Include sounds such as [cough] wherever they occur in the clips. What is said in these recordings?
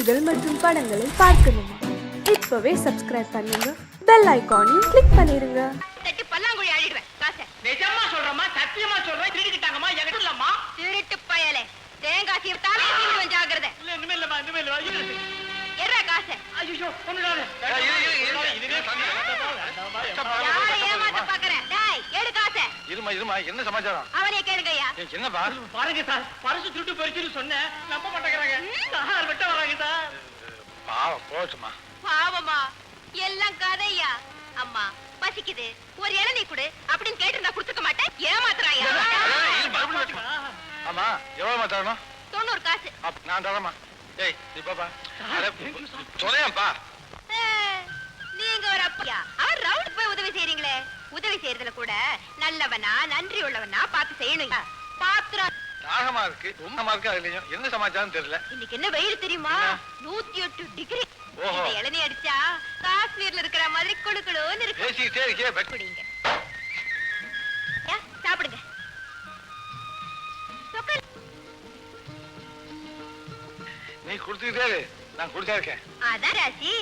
செய்திகள் மற்றும் படங்களை பார்க்கணுமா இப்பவே சப்ஸ்கிரைப் பண்ணுங்க பெல் ஐகானையும் கிளிக் பண்ணிருங்க தட்டி பல்லாங்குழி ஆடிடுவேன் காசை நிஜமா சொல்றமா சத்தியமா சொல்றேன் திருடிக்கிட்டாங்கம்மா என்கிட்ட இல்லம்மா திருட்டு பயலே தேங்காய் தலையை சீவிடுவேன் ஜாக்கிரதை இல்ல இனிமே இல்லம்மா இனிமே இல்ல ஐயோ எர்ற காசை ஐயோ ஒண்ணுடாது யாரை ஏமாத்த காசை இருமா இருமா என்ன சமாச்சாரம்? அவனே கேளுங்கய்யா. என்னப்பா? பாருங்க சார் பரிசு திருட்டு போயிடுச்சுன்னு சொன்னேன். நம்ப மாட்டேங்கிறாங்க. சார் விட்ட வராங்க சார். பாவம் போச்சுமா பாவமா? எல்லாம் கதையா? அம்மா பசிக்குது. ஒரு இளநீ கொடு. அப்படின்னு கேட்டு நான் கொடுத்துக்க மாட்டேன். ஏமாத்துறாயா? இது மறுபடியும் வெட்டுமா? ஆமா எவ்வளவு தரணும்? தொண்ணூறு காசு. நான் தரமா ஏய் நீ பாப்பா. சொல்லேன்ப்பா நீங்க ஒரு அப்பா. அவர் ரவுண்ட் போய் உதவி செய்றீங்களே. உதவி செய்யறதுல கூட நல்லவனா நன்றி உள்ளவனா பார்த்து செய்யணும். பாத்திரம். தாகமா இருக்கு. ரொம்ப இருக்கு அதுலயும் என்ன சமாச்சாரம் தெரியல. இன்னைக்கு என்ன வெயில் தெரியுமா? நூத்தி எட்டு டிகிரி. இளநீ அடிச்சா காஷ்மீர்ல இருக்கிற மாதிரி குளு குளுன்னு இருக்கு பேசிக்கிட்டே இருக்கே குடிங்க. சாப்பிடுங்க. நீ குடுத்துக்கிட்டே நான் குடிச்சா இருக்கேன். அதான் ராசி.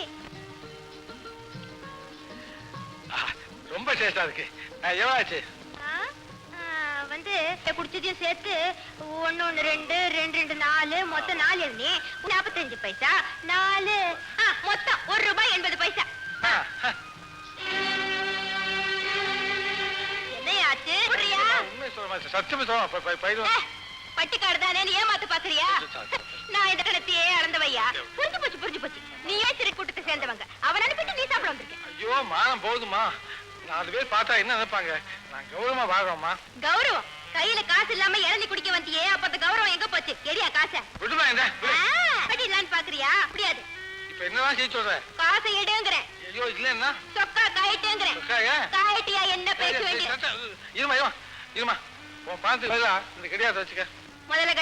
ரொம்ப டேஸ்டா இருக்கு. எவ்வளவு வந்து குடிச்சதையும் சேர்த்து ஒண்ணு ஒண்ணு ரெண்டு ரெண்டு ரெண்டு நாலு மொத்தம் நாலு எண்ணி நாற்பத்தஞ்சு பைசா? நாலு. மொத்தம் ஒரு ரூபாய் எண்பது பைசா. என்னையாச்சு புரியா? சத்தியமா சொல்ல பயிரும் பட்டிக்காடு தானே? ஏமாத்து பாக்குறியா? நான் இந்த கணத்தையே அளந்தவையா புரிஞ்சு போச்சு புரிஞ்சு போச்சு. நீயே சிறு கூட்டத்தை சேர்ந்தவங்க. அவன் அனுப்பிட்டு நீ சாப்பிட வந்திருக்க. ஐயோ மானம் போகுதுமா. நாலு பேர் பார்த்தா என்ன நினைப்பாங்க? நான் கௌரவமா வாழ்றோம்மா கௌரவம். கையில காசு இல்லாம இளநீ குடிக்க வந்தியே அப்ப அந்த கௌரவம் எங்க போச்சு? எரியா காசை? விடுமா என்ன? படிலான்னு பாக்குறியா? முடியாது. இப்ப என்னதான் செய்ய சொல்ற? காசை எடுங்கிறேன். ஐயோ இல்லன்னா சொக்கா காயிட்டேங்கிறேன். காயிட்டியா என்ன பேச ஏய், ஏய், வேண்டிய சத்தம், இருமா இருமா இருமா. உன் பணத்துக்கு பதிலா இந்த கிடையாது வச்சுக்க. முதல்ல.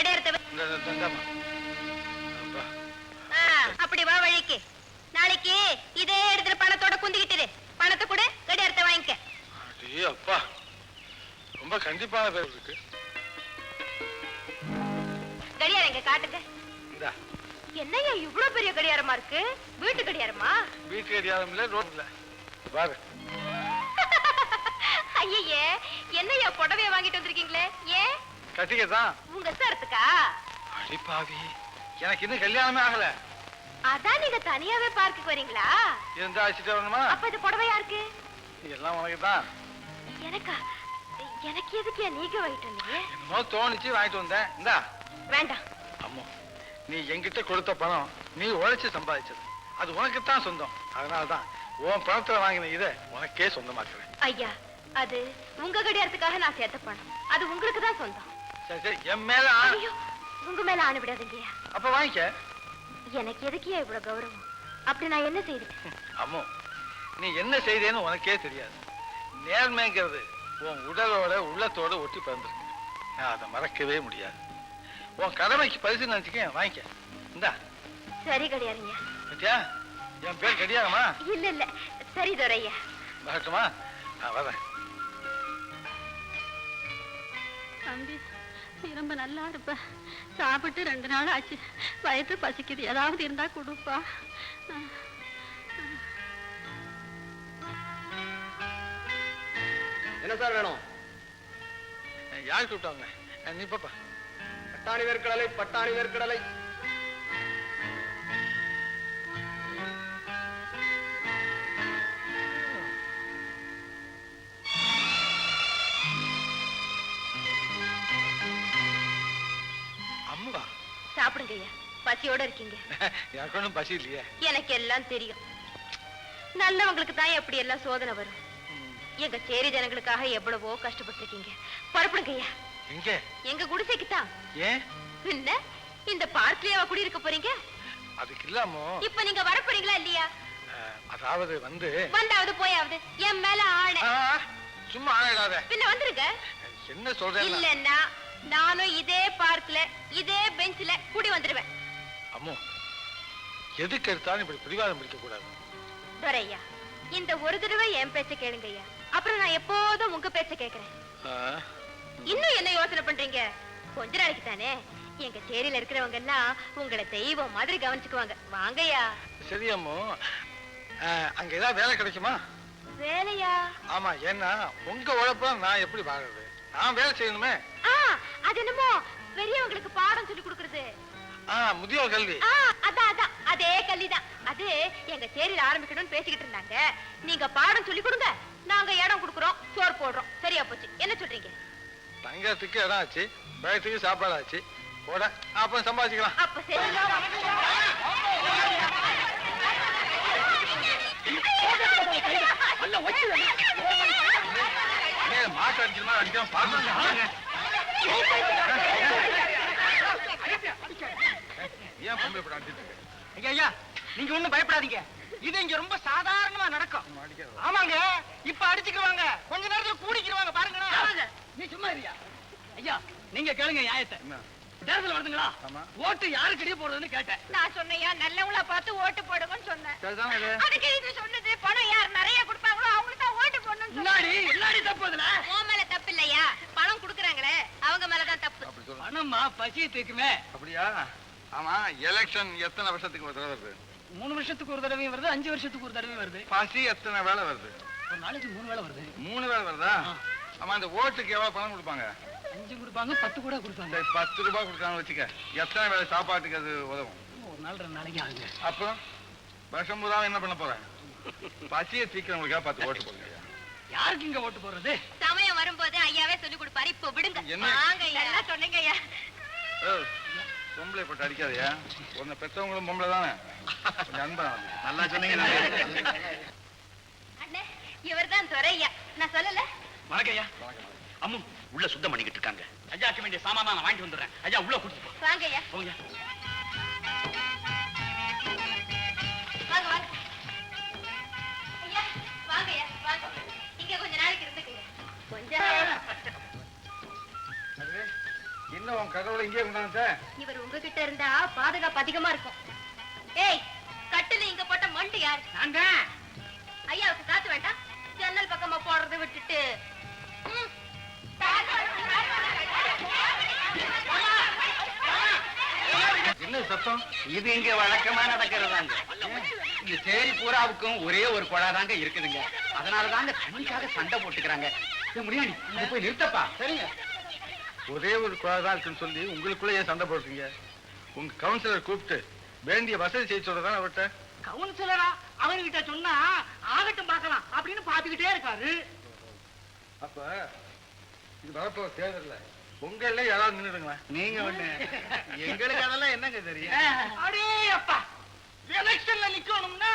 அப்பா. அப்படி வா வழிக்கு. நாளைக்கு இதே இடத்துல பணத்தோட குந்திக்கிட்டு. பணத்தை கூட கடையறத வாங்கிக்க. அடே அப்பா ரொம்ப கண்டிப்பான பேர் இருக்கு. கடியாரம் இங்க காட்டுங்க. இந்தா. என்னய்யா இவ்ளோ பெரிய கடியாரமா இருக்கு? வீட்டு கடியாரமா வீட்டு கடியாரம் இல்ல ரோட் இல்ல. பாரு. [laughs] ஐயே என்னய்யா புடவைய வாங்கிட்டு வந்திருக்கீங்களே? ஏன் கட்டிக்கதான் உங்க சாரத்துக்கா அடிப்பாவி எனக்கு இன்னும் கல்யாணமே ஆகல. அதான் நீங்க தனியாவே பார்க்குக்கு வரீங்களா? இருந்தா அழைச்சிட்டு வரணுமா? அப்ப இது புடவை யாருக்கு எல்லாம் உனக்கு தான். எனக்கா? எனக்கு எதுக்கு நீங்க வாங்கிட்டு வந்தீங்க? என்னமோ தோணுச்சு வாங்கிட்டு வந்தேன். இந்தா. வேண்டாம். அம்மோ நீ என்கிட்ட கொடுத்த பணம் நீ உழைச்சு சம்பாதிச்சது. அது உனக்குத்தான் சொந்தம். அதனாலதான் உன் பணத்துல வாங்கின இதை உனக்கே சொந்தமாக்குறேன். ஐயா அது உங்க கடியாரத்துக்காக நான் சேர்த்த பணம். அது உங்களுக்கு தான் சொந்தம். சரி சரி என் மேல உங்க மேல ஆணை விடாதீங்கய்யா. அப்ப வாங்கிக்க. எனக்கு எதுக்குயா இவ்வளவு கௌரவம்? அப்படி நான் என்ன செய்தேன் அம்மோ நீ என்ன செய்தேன்னு உனக்கே தெரியாது. நேர்மைங்கிறது உன் உடலோட உள்ளத்தோட ஒட்டி பிறந்திருக்கு. நான் அதை மறக்கவே முடியாது. உன் கடமைக்கு பரிசு நினைச்சுக்க வாங்கிக்க. இந்தா. சரி கடியாருங்க பத்தியா? என் பேர் கடியாரமா இல்ல இல்ல. சரி துரையா வரட்டுமா? நான் வரேன். ரொம்ப நல்லா இருப்ப. சாப்பிட்டு ரெண்டு நாள் ஆச்சு. வயிற்று பசிக்குது. ஏதாவது இருந்தா கொடுப்பா. என்ன சார் வேணும்? யார் கூப்பிட்டாங்க? நீ பாப்பா. பட்டாணி வேர்க்கடலை பட்டாணி வேர்க்கடலை. சாப்பிடுங்க ஐயா. பசியோட இருக்கீங்க. [laughs] எனக்கு ஒன்றும் பசி இல்லையே. எனக்கு எல்லாம் தெரியும். நல்லவங்களுக்கு தான் எப்படி எல்லாம் சோதனை வரும். எங்க சேரி ஜனங்களுக்காக எவ்வளவோ கஷ்டப்பட்டிருக்கீங்க. புறப்படுங்க ஐயா. எங்க? எங்க குடிசைக்கு தான். ஏன்? என்ன இந்த பார்க்லயாவா குடியிருக்க போறீங்க? அதுக்கு இல்லாமோ? இப்ப நீங்க வர போறீங்களா இல்லையா அதாவது வந்து வந்தாவது போயாவது. என் மேல ஆணை. சும்மா ஆயிடாத பின்ன வந்துருங்க. என்ன சொல்றேன் இல்லன்னா நானும் இதே பார்க்ல இதே பெஞ்ச்ல குடி வந்துருவேன் அம்மு எதுக்கு எடுத்தாலும் இப்படி பிடிவாதம் பிடிக்க கூடாது. துரையா இந்த ஒரு தடவை என் பேச்ச கேளுங்க ஐயா. அப்புறம் நான் எப்போதும் உங்க பேச்ச கேக்குறேன் ஆ, இன்னும் என்ன யோசனை பண்றீங்க? கொஞ்ச நாளைக்கு தானே. எங்க சேரியில இருக்கிறவங்க எல்லாம் உங்களை தெய்வம் மாதிரி கவனிச்சுக்குவாங்க. வாங்கய்யா சரி அம்மு. அங்க ஏதாவது வேலை கிடைக்குமா? வேலையா? ஆமா ஏன்னா உங்க உழைப்ப நான் எப்படி வாங்குறது நான் வேலை செய்யணுமே. ஆ அது என்னமோ பெரியவங்களுக்கு பாடம் சொல்லி கொடுக்கறது. ஆ முதியோர் கல்வி. ஆ அதான் அதான். அதே கல்விதான். அது எங்க சேரியில ஆரம்பிக்கணும்னு பேசிக்கிட்டு இருந்தாங்க. நீங்க பாடம் சொல்லி கொடுங்க. நாங்க இடம் கொடுக்குறோம். சோறு போடுறோம். சரியா போச்சு. என்ன சொல்றீங்க? தங்கறதுக்கு இடம் ஆச்சு. பயத்துக்கு சாப்பாடு ஆச்சு. போட. அப்புறம் சம்பாதிக்கலாம் அப்ப சரி ஏன் மாட்டு அடிக்கிற மாதிரி அடிக்காம பாருங்க. ஏன் பொம்பளை படம் அடிச்சிட்டு இருக்க? ஐயா ஐயா நீங்க ஒண்ணும் பயப்படாதீங்க. இது இங்க ரொம்ப சாதாரணமா நடக்கும். ஆமாங்க இப்ப அடிச்சுக்குவாங்க. கொஞ்ச நேரத்துல கூடிக்கிருவாங்க பாருங்க நீ சும்மா இருயா ஐயா நீங்க கேளுங்க நியாயத்தை. தேர்தல் வருதுங்களா. ஓட்டு யாருக்கு போடுறதுன்னு கேட்டேன். நான் சொன்னையா நல்லவங்களா பார்த்து ஓட்டு போடுங்கன்னு சொன்னேன். அதுக்கு இது சொன்னது பணம் யார் நிறைய தான் முன்னாடி எல்லாடி தப்பு அதுல? உன் மேல தப்பு இல்லையா? பணம் குடுக்குறாங்களே அவங்க மேலதான் தப்பு. அப்படி சொல்லு. பணமா? பசியை தீக்குமே அப்படியா? ஆமா எலெக்ஷன் எத்தனை வருஷத்துக்கு ஒரு தடவை வருது? மூணு வருஷத்துக்கு ஒரு தடவையும் வருது அஞ்சு வருஷத்துக்கு ஒரு தடவையும் வருது. பசி எத்தனை வேலை வருது? ஒரு நாளைக்கு மூணு வேளை வருது. மூணு வேலை வருதா? ஆமா அந்த ஓட்டுக்கு எவ்வளவு பணம் கொடுப்பாங்க? அஞ்சு கொடுப்பாங்க பத்து கூட கொடுப்பாங்க. பத்து ரூபாய் கொடுக்காம வச்சுக்க எத்தனை வேலை சாப்பாட்டுக்கு அது உதவும்? ஒரு நாள் ரெண்டு நாளைக்கு ஆகுங்க. அப்புறம் வருஷம் பூரா என்ன பண்ண போறேன் பசியை தீக்கிறவங்களுக்காக பத்து ஓட்டு போடுங்க. யாருக்கு இங்க ஓட்டு போடுறது? சமயம் வரும்போது ஐயாவே சொல்லி கொடுப்பாரு. இப்ப விடுங்க. என்ன? வாங்க ஐயா. சொன்னீங்க ஐயா. பொம்பளை போட்டு அடிக்காதயா? உன்னை பெற்றவங்களும் பொம்பளை தானே? கொஞ்சம் அன்பா. நல்லா சொன்னீங்க அண்ணே இவர்தான் துரையா நான் சொல்லல. வணக்கம் ஐயா. அம்மு உள்ள சுத்தம் பண்ணிக்கிட்டு இருக்காங்க. ஐயாக்கு வேண்டிய சாமான் நான் வாங்கிட்டு வந்துடுறேன். ஐயா உள்ள கூட்டிட்டு போ. வாங்க ஐயா. போங்க. வாங்க வாங்க. இங்க கொஞ்ச நாளைக்கு இருந்துக்குங்க. கொஞ்சம் அது, இன்னும் உன் இங்கே கொண்டாந்து இவர் உங்ககிட்ட இருந்தா பாதுகாப்பு அதிகமா இருக்கும். ஏய் கட்டுல இங்க போட்ட மண்டு யார்? நாங்க. ஐயாவுக்கு காத்து வேண்டாம். ஜன்னல் பக்கமா போடுறதை விட்டுட்டு. என்ன சத்தம்? இது இங்க வழக்கமா நடக்கிறதாங்க. இந்த சேரி பூராவுக்கும் ஒரே ஒரு குழா தாங்க இருக்குதுங்க. அதனால தாங்க தண்ணிக்காக சண்டை போட்டுக்கிறாங்க. முடியாது இங்க போய் நிறுத்தப்பா. சரிங்க. ஒரே ஒரு குழா தான் இருக்குன்னு சொல்லி உங்களுக்குள்ள ஏன் சண்டை போடுறீங்க. உங்க கவுன்சிலர் கூப்பிட்டு வேண்டிய வசதி செய்ய சொல்றதானே அவர்கிட்ட? கவுன்சிலரா அவர்கிட்ட சொன்னா ஆகட்டும் பார்க்கலாம் அப்படின்னு பாத்துக்கிட்டே இருக்காரு. அப்ப இது வரப்போற தேர்தல்ல. உங்கள யாராவது நின்றுடுங்களேன் நீங்க ஒண்ணு. எங்களுக்கு அதெல்லாம் என்னங்க தெரியும்? அடே அப்பா. எலெக்ஷன்ல நிக்கணும்னா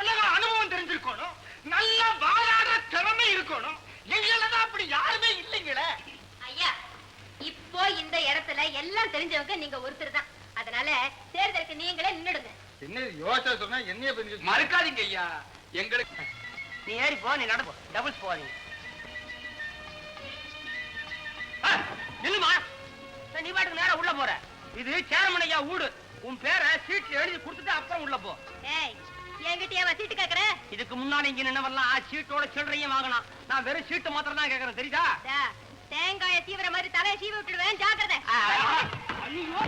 உலக அனுபவம் தெரிஞ்சிருக்கணும். நல்ல வாழாட திறமை இருக்கணும். எங்கள தான் அப்படி யாருமே இல்லைங்களே. ஐயா இப்போ இந்த இடத்துல எல்லாம் தெரிஞ்சவங்க நீங்க ஒருத்தர் தான். அதனால தேர்தலுக்கு நீங்களே நின்னுடுங்க. என்ன யோசனை சொன்னா என்னைய மறுக்காதீங்க ஐயா. எங்களுக்கு நீ ஏறி போ நீ நடப்போ டபுள்ஸ் போவாதீங்க போற. இது சேர்மன் ஐயா வீடு உன் பேரை சீட்ல எழுதி கொடுத்துட்டு அப்புறம் உள்ள போ. ஏய் என்கிட்டயா சீட்டு கேக்குற? இதுக்கு முன்னாடி இங்க நின்னவெல்லாம் சீட்டோட சில்லறையும் வாங்கலாம் நான் வெறும் சீட்டு மாத்திரம் தான் கேக்குறேன் தெரியுதா? தேங்காய மாதிரி தலையை சீவி விட்டுடுவேன் ஜாக்கிரதை. ஐயோ.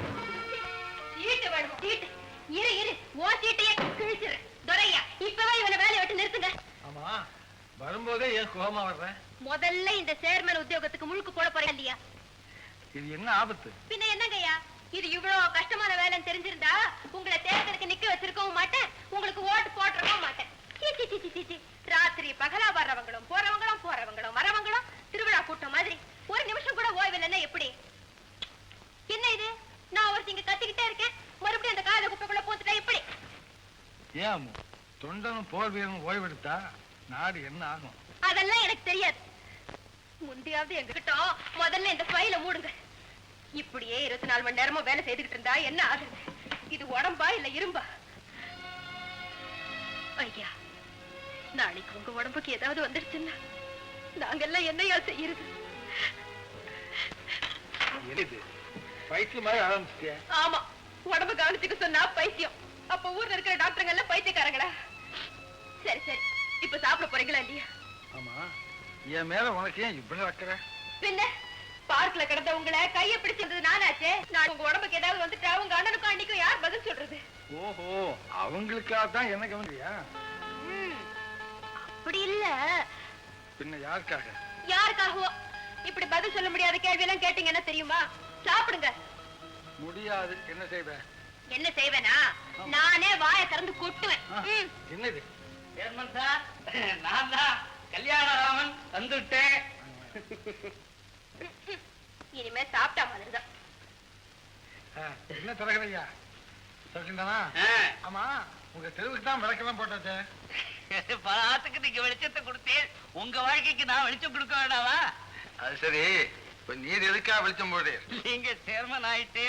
சீட்டு வேணும் சீட்டு இரு இரு. ஓ சீட்டையே கிழிச்சிரு. துரையா இப்பவே இவனை வேலையை விட்டு நிறுத்துங்க. ஆமா வரும்போதே ஏன் கோபமா வர்றேன் முதல்ல இந்த சேர்மன் உத்தியோகத்துக்கு முழுக்கு போட போறேன் இல்லையா? இது என்ன ஆபத்து? பின்ன என்னங்கய்யா இது இவ்வளவு கஷ்டமான வேலைன்னு தெரிஞ்சிருந்தா உங்களை தேர்தலுக்கு நிக்க வச்சிருக்கவும் மாட்டேன் உங்களுக்கு ஓட்டு போட்டுறவும் மாட்டேன். ராத்திரி பகலா வர்றவங்களும் போறவங்களும் போறவங்களும் வரவங்களும் திருவிழா கூட்டம் மாதிரி ஒரு நிமிஷம் கூட ஓய்வு இல்லைன்னா எப்படி? என்ன இது? நான் ஒருத்தி இங்க கத்திக்கிட்டே இருக்கேன் மறுபடியும் அந்த காத குப்பைக்குள்ள போத்துட்டா எப்படி? ஏன்? தொண்டனும் போர் வீரனும் ஓய்வெடுத்தா நாடு என்ன ஆகும்? அதெல்லாம் எனக்கு தெரியாது. முந்தையாவது எங்ககிட்ட முதல்ல இந்த ஃபைல மூடுங்க. இப்படியே இருபத்தி நாலு மணி நேரமும் வேலை செய்துகிட்டு இருந்தா என்ன ஆகுது? இது உடம்பா இல்ல இரும்பா? ஐயா நாளைக்கு உங்க உடம்புக்கு ஏதாவது வந்துடுச்சுன்னா நாங்கெல்லாம் என்னையா செய்யறது? ஆமா உடம்பு கவனிச்சுக்க சொன்னா பைத்தியம். அப்ப ஊர்ல இருக்கிற டாக்டருங்க எல்லாம் பைத்தியக்காரங்களா? சரி சரி. இப்ப சாப்பிட போறீங்களா இல்லையா? ஆமா. என் மேல உனக்கு ஏன் இவ்வளவு அக்கறை? பின்ன? பார்க்க சாக்குல கிடந்த உங்களை கைய பிடிச்சிருந்தது நானாச்சே. நான் உங்க உடம்புக்கு ஏதாவது வந்துட்டா உங்க அண்ணனுக்கும் அன்னைக்கும் யார் பதில் சொல்றது? ஓஹோ அவங்களுக்காக தான் எனக்கு வந்துறியா ம், அப்படி இல்ல. பின்ன யாருக்காக? யாருக்காகவோ? இப்படி பதில் சொல்ல முடியாத கேள்வி எல்லாம் கேட்டீங்கன்னா தெரியுமா? சாப்பிடுங்க. முடியாது. என்ன செய்வேன் என்ன செய்வேனா? நானே வாயை திறந்து கொட்டுவேன். ம். என்னது? சேர்மன் சார் நான் தான் கல்யாணராமன் வந்துட்டேன். இனிமே சாப்பிட்டா மாதிரிதான் என்ன ஆ, ஆமா உங்க தெருவுக்கு தான் விளக்கெல்லாம் போட்டாச்சே. [laughs] பலாத்துக்கு நீங்க வெளிச்சத்தை கொடுத்தேன் உங்க வாழ்க்கைக்கு நான் வெளிச்சம் கொடுக்க வேண்டாவா அது சரி. இப்ப நீர் எதுக்கா வெளிச்சம் போடு நீங்க சேர்மன் ஆயிட்டு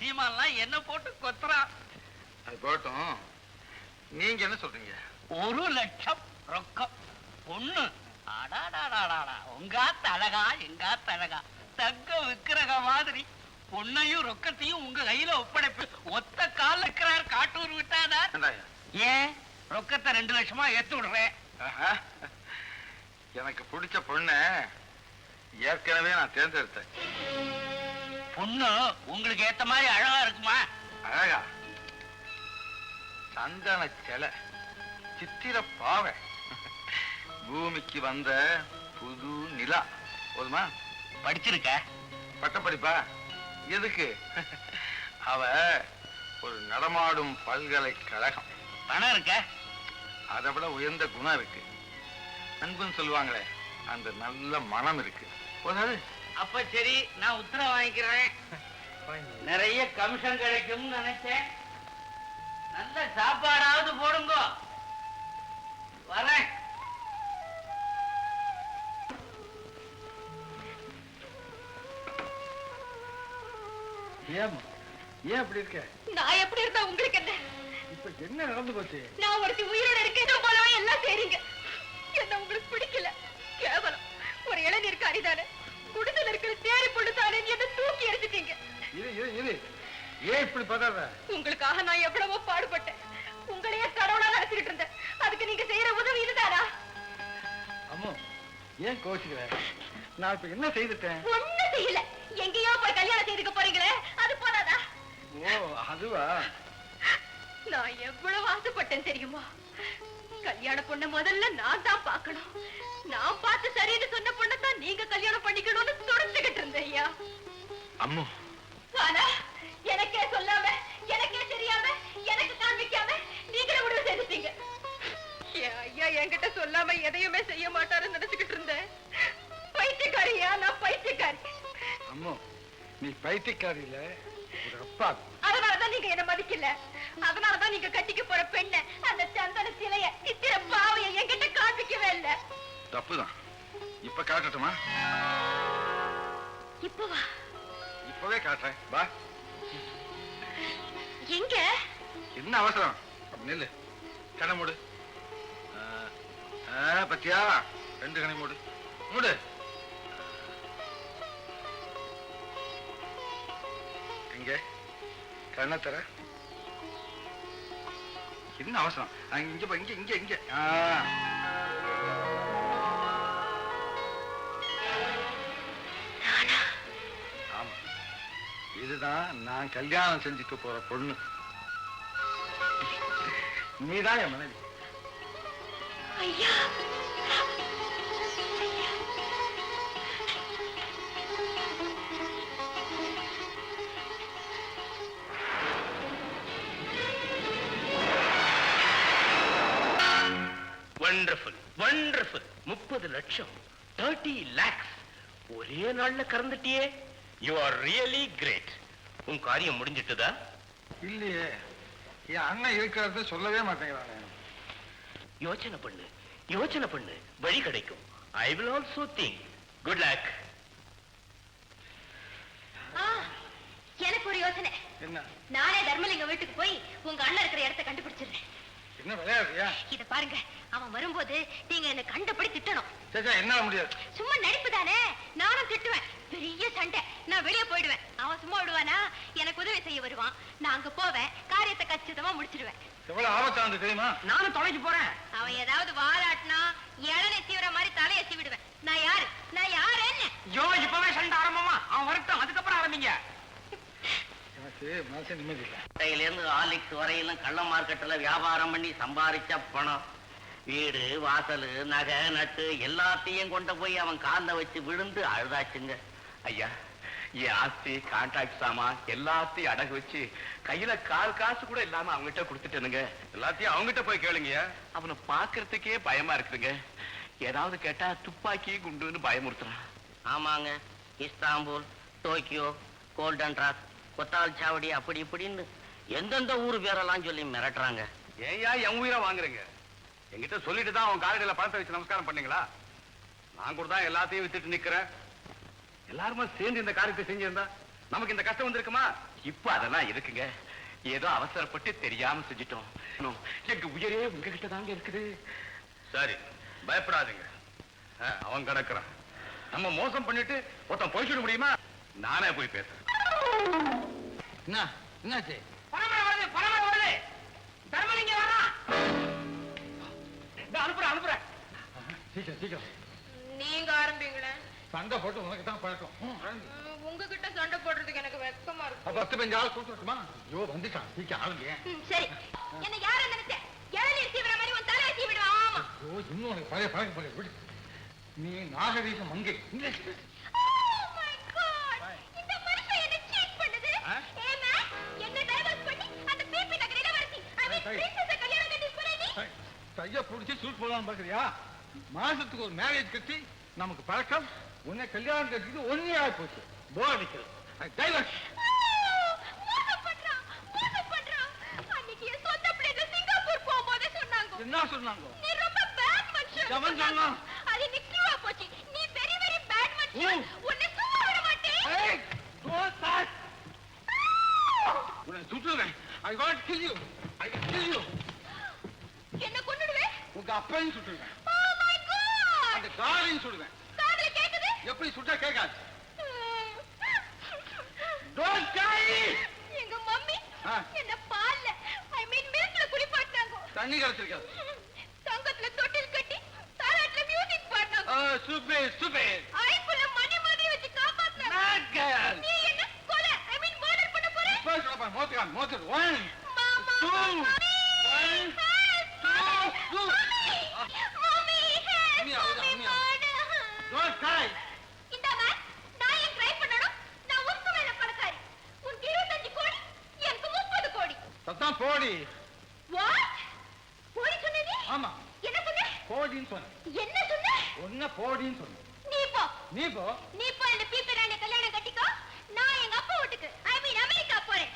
சீமான்லாம் என்ன போட்டு கொத்துறான் அது போட்டும். நீங்க என்ன சொல்றீங்க? ஒரு லட்சம் ரொக்கம். பொண்ணு அடாடாடாடாடா. உங்காத்த அழகா எங்காத்த அழகா தங்க விக்கிரக மாதிரி. பொண்ணையும் ரொக்கத்தையும் உங்க கையில ஒப்படைப்பு. ஒத்த கால்ல இருக்கிறார் காட்டூர் விட்டாதார் ஏன்? ரொக்கத்தை ரெண்டு லட்சமா ஏத்து விடுறேன். எனக்கு பிடிச்ச பொண்ண ஏற்கனவே நான் தேர்ந்தெடுத்தேன். பொண்ணு உங்களுக்கு ஏத்த மாதிரி அழகா இருக்குமா? அழகா. சந்தன சிலை சித்திர பாவை. பூமிக்கு வந்த புது நிலா. போதுமா? படிச்சிருக்க. பட்டப்படிப்பா எதுக்கு? அவ ஒரு நடமாடும் பல்கலைக்கழகம். பணம் இருக்க? அதை விட உயர்ந்த குணம் இருக்கு. அன்புன்னு சொல்லுவாங்களே அந்த நல்ல மனம் இருக்கு. போதாது. அப்ப சரி நான் உத்தரவு வாங்கிக்கிறேன். நிறைய கமிஷன் கிடைக்கும்னு நினைச்சேன். நல்ல சாப்பாடாவது போடுங்க. வரேன். ஏன் ஏன் அப்படி இருக்க? நான் எப்படி இருந்தா உங்களுக்கு என்ன? இப்ப என்ன நடந்து போச்சு? நான் ஒருத்தி உயிரோட இருக்கேன். போலவே எல்லாம் செய்றீங்க என்ன உங்களுக்கு பிடிக்கல? கேவலம். ஒரு இளநீருக்கு அரிதானே? குடிசையில் இருக்கிற தேடி பொழுதானே என்ன தூக்கி எரிஞ்சிட்டீங்க இரு இரு இரு. ஏன் இப்படி பதற? உங்களுக்காக நான் எவ்வளவோ பாடுபட்டேன். உங்களையே கடவுளா நினைச்சுக்கிட்டு இருந்தேன். அதுக்கு நீங்க செய்யற உதவி இதுதானா? அம்மோ ஏன் கோச்சுக்கிற நான் இப்ப என்ன செய்துட்டேன்? ஒண்ணு செய்யல. எங்கேயோ போய் கல்யாணம் செய்துக்க போதாதா ஓ அதுவா? நான் எவ்வளவு ஆசைப்பட்டேன் தெரியுமா? கல்யாண பொண்ண முதல்ல நான் தான் பார்க்கணும். நான் பார்த்து சரின்னு சொன்ன பொண்ணை தான் நீங்க கல்யாணம் பண்ணிக்கணும்னு துடிச்சுக்கிட்டு இருந்தேன் ஐயா அம்மோ. ஆனா எனக்கே சொல்லாம எனக்கே தெரியாம எனக்கு காண்பிக்காம நீங்களே முடிவு செய்துட்டீங்க. ஐயா என்கிட்ட சொல்லாம எதையுமே செய்ய மாட்டாருன்னு நினைச்சுக்கிட்டு இருந்தேன். பைத்தியக்காரியா? நான் பைத்தியக்காரி. அம்மோ நீ பைத்தியக்காரியில அப்பா அதனாலதான் நீங்க என்ன மதிக்கல. அதனாலதான் நீங்க கட்டிக்க போற பெண்ண அந்த சந்தன சிலைய சித்திர பாவைய என்கிட்ட காண்பிக்கவே இல்ல. தப்புதான். இப்ப காட்டட்டுமா? இப்பவா இப்பவே காட்டுறேன். வா. எங்க? என்ன அவசரம்? நெல்லு. கண்ணை மூடு. பத்தியா? ரெண்டு கணை மூடு. மூடு. இங்க கண்ணை தர என்ன அவசரம்? இங்க இங்க இங்க இங்க. ஆமா. இதுதான் நான் கல்யாணம் செஞ்சுக்க போற பொண்ணு. நீதான் என் மனைவி. ஐயா! வண்டர்ஃபுல் வண்டர்ஃபுல் முப்பது லட்சம். தேர்ட்டி லேக்ஸ் ஒரே நாள்ல கறந்துட்டியே. யூ ஆர் ரியலி கிரேட் உன் காரியம் முடிஞ்சிட்டுதா? இல்லையே. என் அண்ணன் இருக்கிறத சொல்லவே மாட்டேங்கிறானே. யோசனை பண்ணு. யோசனை பண்ணு. வழி கிடைக்கும். I will also think good luck எனக்கு ஒரு யோசனை. என்ன? நானே தர்மலிங்கம் வீட்டுக்கு போய் உங்க அண்ணன் இருக்கிற இடத்த கண்டுபிடிச்சிடுறேன். என்ன விளையாடுறியா? இத பாருங்க. அவன் வரும்போது நீங்க என்ன கண்டபடி திட்டணும். என்னால முடியாது. சும்மா நடிப்பு தானே நானும் திட்டுவேன். பெரிய சண்டை. நான் வெளியே போயிடுவேன். அவன் சும்மா விடுவானா? எனக்கு உதவி செய்ய வருவான். நான் அங்க போவேன். காரியத்தை கச்சிதமா முடிச்சிடுவேன். எவ்வளவு ஆபத்தானது தெரியுமா? நானும் தொலைஞ்சு போறேன். அவன் ஏதாவது வாலாட்டினா இளநீ சீவிர மாதிரி தலையை சீவிடுவேன் நான் யாரு? நான் யாரு என்ன ஐயோ இப்பவே சண்டை ஆரம்பமா? அவன் வரட்டும். அதுக்கப்புறம் ஆரம்பிங்க. எனக்கு மனசு நிம்மதி இல்லை. இருந்து ஆலிக்ஸ் வரையிலும் கள்ள மார்க்கெட்ல வியாபாரம் பண்ணி சம்பாரிச்ச பணம். வீடு வாசல் நகை நட்டு எல்லாத்தையும் கொண்டு போய் அவன் கால்ல வச்சு விழுந்து அழுதாச்சுங்க. ஐயா என் ஆஸ்தி கான்ட்ராக்ட் சாமான் எல்லாத்தையும் அடகு வச்சு கையில கால் காசு கூட இல்லாம அவங்ககிட்ட கொடுத்துட்டேனுங்க. எல்லாத்தையும் அவங்ககிட்ட போய் கேளுங்க அவனை பாக்குறதுக்கே பயமா இருக்குதுங்க. ஏதாவது கேட்டா துப்பாக்கி குண்டுன்னு பயமுறுத்துறான். ஆமாங்க. Istanbul Tokyo golden rock Kothaval Chavadi அப்படி இப்படின்னு எந்தெந்த ஊர் பேரெல்லாம் சொல்லி மிரட்டுறாங்க. ஏயா என் உயிரா வாங்குறீங்க. என்கிட்ட சொல்லிட்டு தான் உன் காலடியில் பணத்தை வச்சு நமஸ்காரம் பண்ணீங்களா? நான் கூட தான் எல்லாத்தையும் வித்துட்டு நிக்கிறேன். எல்லாருமே சேர்ந்து இந்த காரியத்தை செஞ்சிருந்தா நமக்கு இந்த கஷ்டம் வந்திருக்குமா? இப்ப அதெல்லாம் இருக்குங்க. ஏதோ அவசரப்பட்டு தெரியாம செஞ்சிட்டோம். இன்னும் எங்க உயிரே உங்ககிட்ட தாங்க இருக்குது. சரி பயப்படாதீங்க. ஆ, அவன் கிடக்குறான். நம்ம மோசம் பண்ணிட்டு ஒருத்தன் போய் சொல்ல முடியுமா? நானே போய் பேசுறேன். என்ன என்னாச்சு? சீக்கிரம் சீக்கிரம். நீங்க ஆரம்பிங்களேன் சண்டை போட்டு உனக்கு தான் பழக்கம். உங்ககிட்ட சண்டை போடுறதுக்கு எனக்கு வெக்கமா இருக்கு. பத்து பஞ்சு ஆள் கூப்பிட்டுமா ஐயோ வந்துட்டான். சீக்கிரம் ஆளுங்க. சரி. என்ன யார நினைச்ச? இளநீர் மாதிரி உன் தலையை சீவிடுவான் ஆமா. ஐயோ இன்னும் உனக்கு பழைய பழக்கம் பழைய விடு நீ நாகரீக மங்கை. இங்கிலீஷ். Oh கைய பிடிச்சி சூட் போடலாம்னு பாக்குறியா மாசத்துக்கு ஒரு மேரேஜ் கட்டி நமக்கு பழக்கம் உன்னை கல்யாணம் கட்டிட்டு ஒன்னே ஆகி போச்சு போர் அடிக்கிறது டைவர்ஸ். என்ன சொன்னாங்க. எவன்? அது போச்சு. நீ very, very bad மனுஷன். உன்னை சும்மா விட மாட்டேன். ஏய், don't touch. உன்னை சுட்டுறேன் I want kill you I kill you என்ன கொன்னுடுவேன்? உங்க அப்பையும் காலையும் சுடுவேன். எப்படி சுட்டா கேட்காது. டோன்ட் ட்ரை எங்க மம்மி என்ன பால்ல ஐ மீன் மில்க்ல குளிப்பாட்டாங்க தண்ணி கலச்சிருக்காது. தங்கத்துல தொட்டில் கட்டி தாராட்ல மியூசிக் பாடுனாங்க. ஆ சூப்பர் சூப்பர் ஐக்குள்ள மணி மாதிரி வச்சு காப்பாத்துறாங்க நாட் கேர்ள் நீ என்ன கொலை ஐ மீன் மர்டர் பண்ண போற? ஃபர்ஸ்ட் அப்பா மோத்துகான் மோத்து 1 மாமா 2 சத்தம் போடி. வாட் போடி சொன்னது ஆமா. என்ன சொன்ன? போடின்னு சொன்னேன். என்ன சொன்ன? ஒன்ன போடின்னு சொன்னேன். நீ போ. நீ போ. நீ போ இந்த ராணி கல்யாணம் கட்டிக்கோ. நான் எங்க அப்பா வீட்டுக்கு ஐ மீன் அமெரிக்கா போறேன்.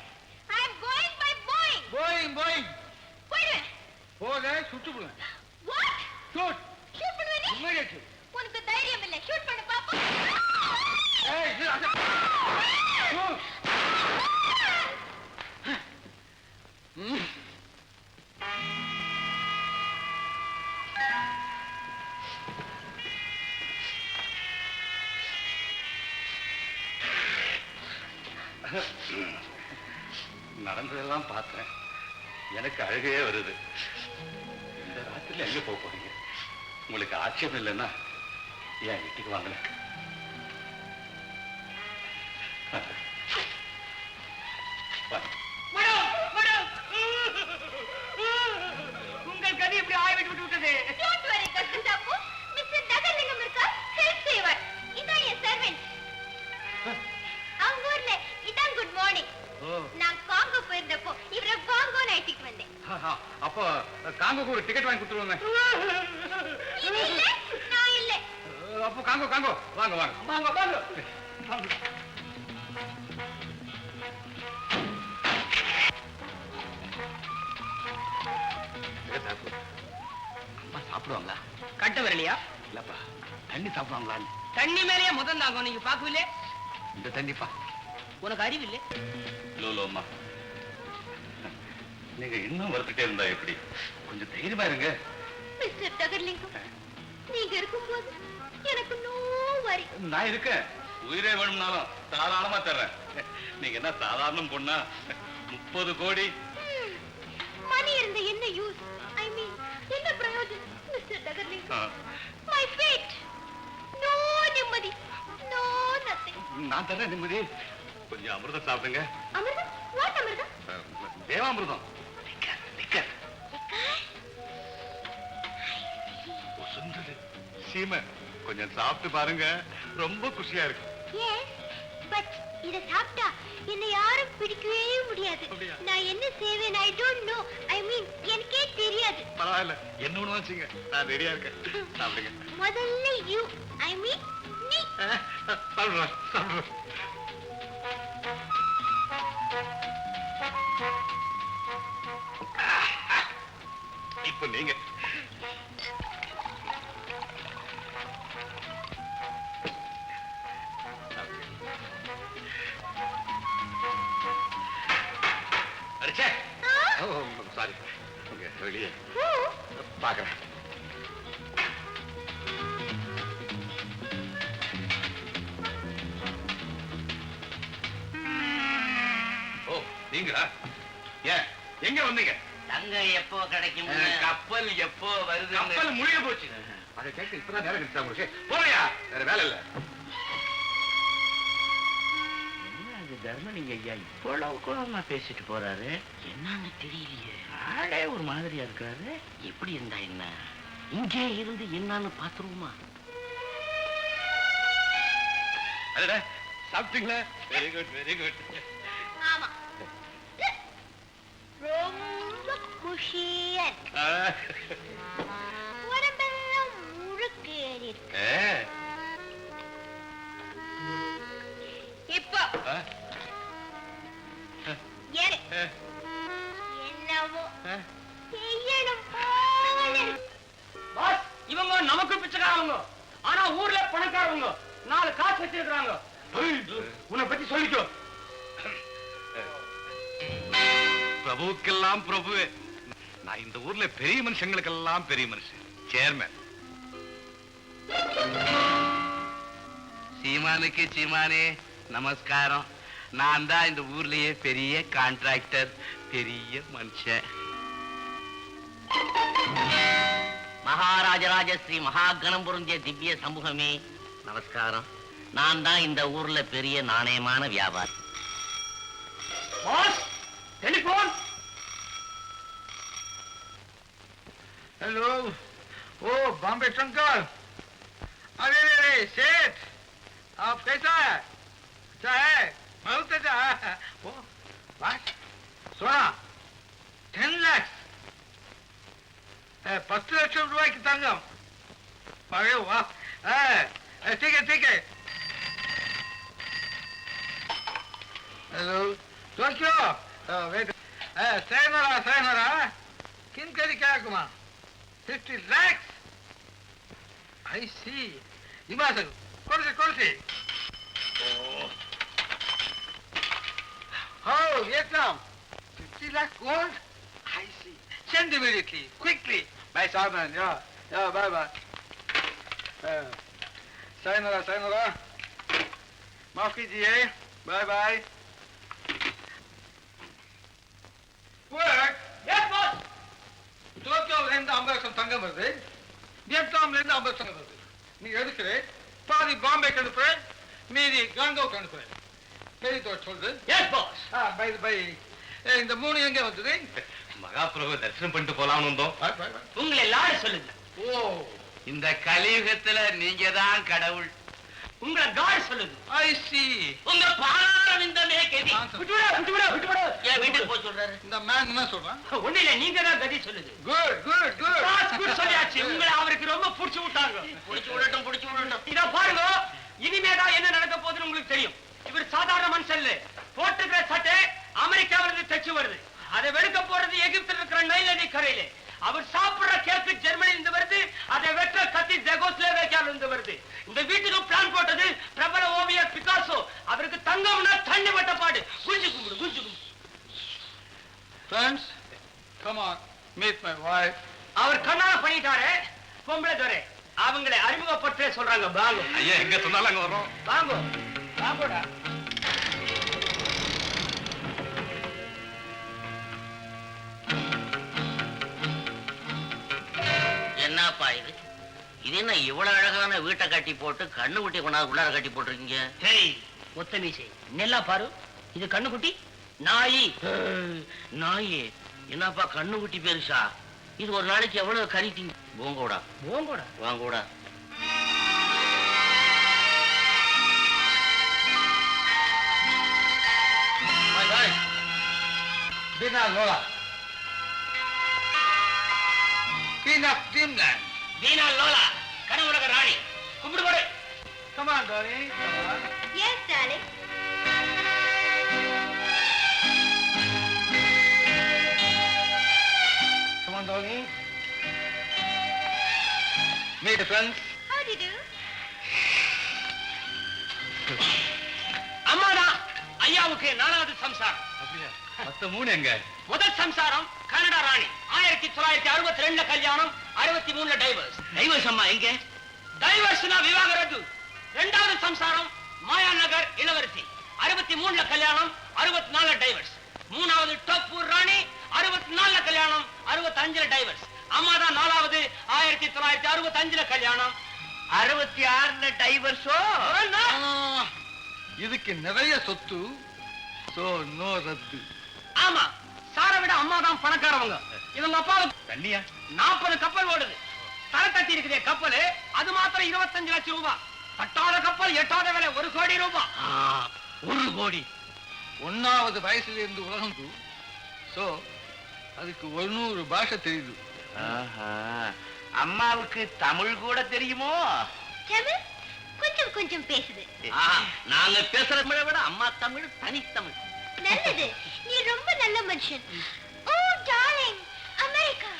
I am going by Boeing Boeing Boeing போயிடுவேன். போக சுட்டு போடுவேன். வாட் ஷூட் ஷூட் பண்ணுவே நீ இம்மீடியட்லி உனக்கு தைரியம் இல்ல. ஷூட் பண்ணு பாப்போம். ஏய் ஷூட் தான் பார்த்தேன். எனக்கு அழுகையே வருது. இந்த ராத்திரில எங்க போக போறீங்க? உங்களுக்கு ஆட்சேபம் இல்லைன்னா என் வீட்டுக்கு வாங்கல அப்போ காங்கோக்கு ஒரு டிக்கெட் வாங்கி கொடுத்துருவாங்க அப்போ காங்கோ காங்கோ. வாங்க வாங்க. வாங்க வாங்க. அம்மா சாப்பிடுவாங்களா? கட்ட வரலையா? இல்லப்பா. தண்ணி சாப்பிடுவாங்களான்னு. தண்ணி மேலேயே முதல் தாங்க நீங்க பாக்கவில்லை இந்த தண்ணிப்பா. உனக்கு அறிவில்லை? லோலோம்மா நீங்க இன்னும் வறுத்துட்டே இருந்தா எப்படி? கொஞ்சம் தைரியமா இருங்க. மிஸ்டர் நகர்லிங்கம் நீங்க இருக்கும்போது எனக்கு நோ வரி. நான் இருக்கேன். உயிரே வேணும்னாலும் தாராளமா தர்றேன். நீங்க என்ன சாதாரண பொண்ணா? முப்பது கோடி. மணி இருந்த என்ன யூஸ்? ஐ மீன் என்ன பிரயோஜனம் மிஸ்டர் நகர்லிங்கம் ஆ, மை ஃபேட் nothing. நான் தரேன் நிம்மதி. கொஞ்சம் அமிர்தம் சாப்பிடுங்க. அமிர்தம்? வாட் அமிர்தம்? தேவாமிர்தம். சீமை கொஞ்சம் சாப்பிட்டு பாருங்க. ரொம்ப குஷியா இருக்கு. இத சாப்பிட்டா என்னை யாரும் பிடிக்கவே முடியாது? நான் என்ன செய்வேன்? ஐ டோன்ட் நோ ஐ மீன் எனக்கே தெரியாது. பரவாயில்ல. என்ன ஒண்ணு வச்சுங்க நான் ரெடியா இருக்கேன். சாப்பிடுங்க. முதல்ல யூ ஐ மீன் நீ. சாப்பிடுறேன் சாப்பிடுறேன். இப்ப நீங்க. வெளியே பாக்குறேன் ஓ நீங்களா? ஏன் எங்க வந்தீங்க? தங்கம் எப்போ கிடைக்கும் கப்பல் எப்போ வருது கப்பல் முழுக போச்சு. அதை கேட்க இப்பதான் நேரம் கிடைச்சா உங்களுக்கு? போறையா வேற வேலை இல்ல. தர்மலிங்க ஐயா இவ்வளவு கோபமா பேசிட்டு போறாரு? என்னன்னு தெரியலையே. ஆளே ஒரு மாதிரியா இருக்காரு எப்படி இருந்தா என்ன? இங்கே இருந்து என்னன்னு பாத்துருவோமா அடடா சாப்பிட்டீங்களா? வெரி குட் வெரி குட் ஆமா. ரொம்ப குஷியா உடம்பெல்லாம் முழுக்கு ஏறி இருக்கு இப்போ. ஏறு. இவங்க நமக்கு பிச்சைக்காரவங்க. ஆனா ஊர்ல பணக்காரவங்க. நாலு காசு வச்சிருக்காங்க உன்னை பத்தி சொல்லிக்கோ. பிரபுக்கெல்லாம் பிரபுவே நான் இந்த ஊர்ல பெரிய மனுஷங்களுக்கெல்லாம் பெரிய மனுஷன். சேர்மேன் சீமானுக்கு சீமானே நமஸ்காரம். நான் தான் இந்த ஊர்லயே பெரிய கான்ட்ராக்டர் பெரிய மனுஷன். மகாராஜராஜ ஸ்ரீ மகாகணம் பொருந்திய திவ்ய சமூகமே நமஸ்காரம் நான் தான் இந்த ஊர்ல பெரிய நாணயமான வியாபாரி பாஸ் டெலிபோன் हेलो ओ बॉम्बे शंकर अरे अरे सेठ आप कैसा है अच्छा है बहुत अच्छा है ओ what सोना टेन लैक्स பத்து லட்சம் ரூபாய்க்கு தங்கம். பழைய வா. தீக்க தீக்க ஹலோ டோக்கியோ? சேனரா சேனரா கின்கரி கேக்குமா? ஃபிஃப்டி லேக்ஸ் ஐ சி இமாசன் கொலுசி கொலுசி. ஓ Vietnam. Fifty lakh gold Send immediately, quickly. Bye, Salman. Yeah, yeah, bye, bye. Uh, sayonara, sayonara. माफ कीजिए बाय बाय டோக்கியோவிலேருந்து அம்பரசம் தங்கம் வருது. வியட்நாம்லேருந்து அம்பரசம் வருது. நீ எடுக்கிறேன் பாதி பாம்பேக்கு அனுப்புறேன் மீதி காங்கோக்கு அனுப்புறேன் பெரிய சொல்றது எஸ் பாஸ் பை பை இந்த மூணு எங்கே வந்தது? மகாபிரபு தரிசனம் பண்ணிட்டு போலாம்னு வந்தோம். உங்களை எல்லாரும் சொல்லுங்க. ஓ. இந்த கலியுகத்துல நீங்க தான் கடவுள். உங்களை காட் சொல்லுது. ஐ சி உங்க பாரவிந்தமே கதி Answer. விட்டு விடு, விட்டு விடு, விட்டு விடு. ஏன் வீட்டுக்கு போக சொல்றாரு. இந்த மேன் என்ன சொல்றான்? ஒண்ணு இல்ல நீங்க தான் கதி சொல்லுது. குட் குட் பாஸ் கூட குட் சொல்லியாச்சு. உங்களை அவருக்கு ரொம்ப புடிச்சு விட்டாங்க. புடிச்சு விடட்டும் புடிச்சு விடட்டும். இத பாருங்க. இனிமேதான் என்ன நடக்க போகுதுன்னு உங்களுக்கு தெரியும். இவர் சாதாரண மனுஷன் இல்ல. போட்டுக்கிற சட்டை அமெரிக்காவில இருந்து தைச்சு வருது. அதை வெளுக்க போறது எகிப்துல இருக்கிற நைல் நதி கரையில. அவர் சாப்பிடுற கேக்கு ஜெர்மனில இருந்து வருது அதை வெற்ற கத்தி ஜெகோஸ்லோவேக்கியால இருந்து வருது. இந்த வீட்டுக்கு பிளான் போட்டது பிரபல ஓவியர் பிகாசோ. அவருக்கு தங்கம்னா தண்ணி வட்ட பாடு. குஞ்சு கும்பிடு குஞ்சு கும்பிடு. Friends, come on, meet my wife. அவர் கண்ணால பண்ணிட்டாரு பொம்பளை துறை அவங்களை அறிமுகப்படுத்த சொல்றாங்க பாங்க ஐயா எங்க சொன்னாலும் அங்க வர்றோம். வாங்கோ. வாங்கோடா. என்னப்பா இது? இது என்ன இவ்வளவு அழகான வீட்டை கட்டி போட்டு கண்ணு குட்டி கொண்டாந்து உள்ளார கட்டி போட்டிருக்கீங்க? ஹேய் ஒத்த மீசை நெல்லா பாரு. இது கண்ணுக்குட்டி நாயி. ஏய், நாயே என்னப்பா கண்ணு குட்டி பெருசா? இது ஒரு நாளைக்கு எவ்வளவு கறி திங்க போங்கோடா. போங்கோட. வாங்கோடா. My wife, Bina Queen of Dreamland. வீணா லோலா கனவுலக ராணி கும்பிடு போடு Come on, darling. Come on. Yes Come on, darling. Meet the friends. How do do அம்மாடா ஐயாவுக்கு நாலாவது சம்சாரம் அப்படியா மத்த மூணு எங்க முதல் சம்சாரம் கனடா ராணி ஆயிரத்தி தொள்ளாயிரத்தி அறுபத்தி ரெண்டுல கல்யாணம் அறுபத்தி மூணுல டைவர்ஸ் டைவர்ஸ் அம்மா எங்க? டைவர்ஸ்னா விவாகரத்து. இரண்டாவது சம்சாரம் மாயா நகர் இளவரசி. அறுபத்தி மூணுல கல்யாணம் அறுபத்தி நாலுல டைவர்ஸ் மூணாவது டோப்பூர் ராணி அறுபத்தி நாலுல கல்யாணம் அறுபத்தி அஞ்சுல டைவர்ஸ் அம்மா தான் நாலாவது ஆயிரத்தி தொள்ளாயிரத்தி அறுபத்தி அஞ்சுல கல்யாணம். அறுபத்தி ஆறுல டைவர்ஸோ இதுக்கு நிறைய சொத்து. சோ நோ ரத்து. ஆமா. சாரை விட அம்மா தான் பணக்காரவங்க. இவங்க அப்பாவுக்கு தண்ணியா? நாற்பது கப்பல் ஓடுது. தரை தட்டி இருக்குதே கப்பல். அது மாத்திரம் இருபத்தஞ்சு லட்சம் ரூபாய் பட்டாத கப்பல் எட்டாத விலை ஒரு கோடி ரூபாய் ஒரு கோடி. ஒன்னாவது வயசுல இருந்து உலகம் தூ. சோ அதுக்கு ஒன்னூறு பாஷை தெரியுது. அம்மாவுக்கு தமிழ் கூட தெரியுமோ? கொஞ்சம் கொஞ்சம் பேசுது. நாங்க பேசுற தமிழை விட அம்மா தமிழ் தனித்தமிழ். நல்லது. நீ ரொம்ப நல்ல மனுஷன். Oh darling America.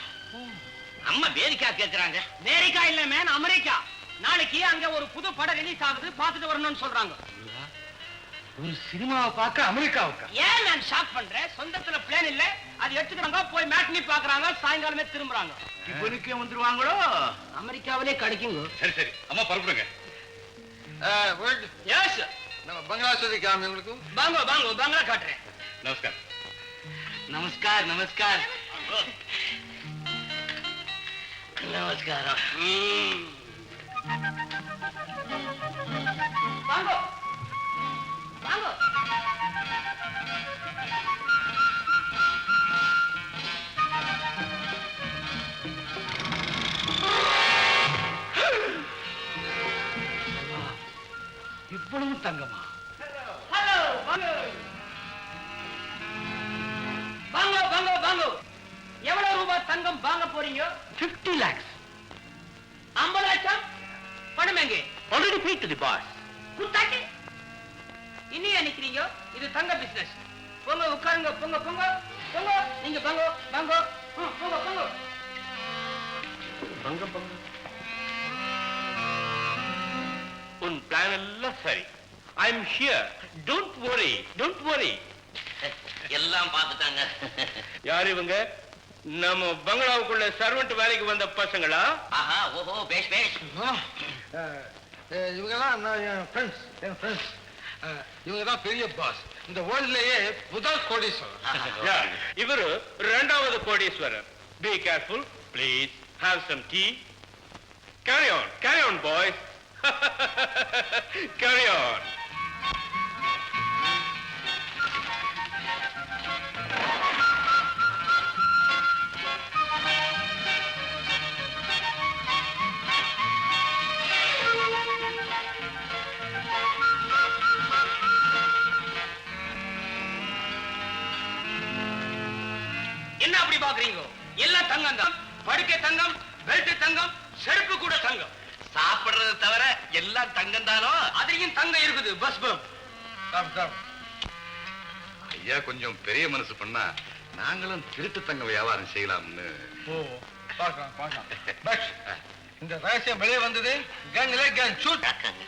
அம்மா அமெரிக்கா கேக்குறாங்க. அமெரிக்கா இல்ல மேன் அமெரிக்கா. நாளைக்கு அங்க ஒரு புது படம் ரிலீஸ் ஆகுது பார்த்துட்டு வரணும்னு சொல்றாங்க. ஒரு சினிமாவை பார்க்க அமெரிக்காவுக்கா ஏன் நான் ஷாக் பண்றேன்? சொந்தத்துல பிளேன் இல்ல. அது எடுத்துக்கிறாங்க போய் மேட்னி பாக்குறாங்க சாயங்காலமே திரும்புறாங்க. இவனுக்கே வந்துருவாங்களோ? அமெரிக்காவிலே கிடைக்குங்க. சரி சரி. அம்மா பரப்புடுங்க எஸ் நம்ம பங்களாதேஷ் காமி உங்களுக்கு? பாங்கோ பாங்கோ பங்களா காட்டுறேன். நமஸ்கார் நமஸ்கார். நமஸ்கார். நமஸ்காரம். இவ்வளவு தங்கமா? வாங்கோ வாங்கோ வாங்கோ. எவ்வளவு ரூபாய் தங்கம் வாங்க போறீங்க? 50 lakhs. ஐம்பது லட்சம் பணம் எங்கே already paid to the boss. குத்தாட்டி இன்னும் நினைக்கிறீங்க இது தங்க பிசினஸ் போங்க உட்காருங்க போங்க போங்க போங்க நீங்க போங்க வாங்க ம், போங்க போங்க பங்க பங்க உன் பிளான் எல்லாம் சரி I am here don't worry don't worry எல்லாம் பார்த்துட்டாங்க யார் இவங்க நம்ம பங்களாவுக்குள்ள சர்வெண்ட் வேலைக்கு வந்த பசங்களா? ஆஹா ஓஹோ பேஷ் பேஷ் இவங்கெல்லாம் நான் என் ஃப்ரெண்ட்ஸ் என் ஃப்ரெண்ட்ஸ் இவங்க தான் பெரிய பாஸ் இந்த வேர்ல்ட்லயே முதல் கோடீஸ்வரர். இவரு ரெண்டாவது கோடீஸ்வரர். Be careful please have some tea carry on carry on boys carry on என்ன அப்படி பாக்குறீங்க? எல்லாம் தங்கம் தான். படுக்கை தங்கம் பெல்ட் தங்கம் செருப்பு கூட தங்கம். சாப்பிடுறது தவிர எல்லாம் தங்கம் தானோ? அதுலயும் தங்கம் இருக்குது. பஸ் பம் ஐயா கொஞ்சம் பெரிய மனசு பண்ணா நாங்களும் திருட்டு தங்க வியாபாரம் செய்யலாம்னு. இந்த ரகசியம் வெளியே வந்தது. Gun shoot காக்காங்க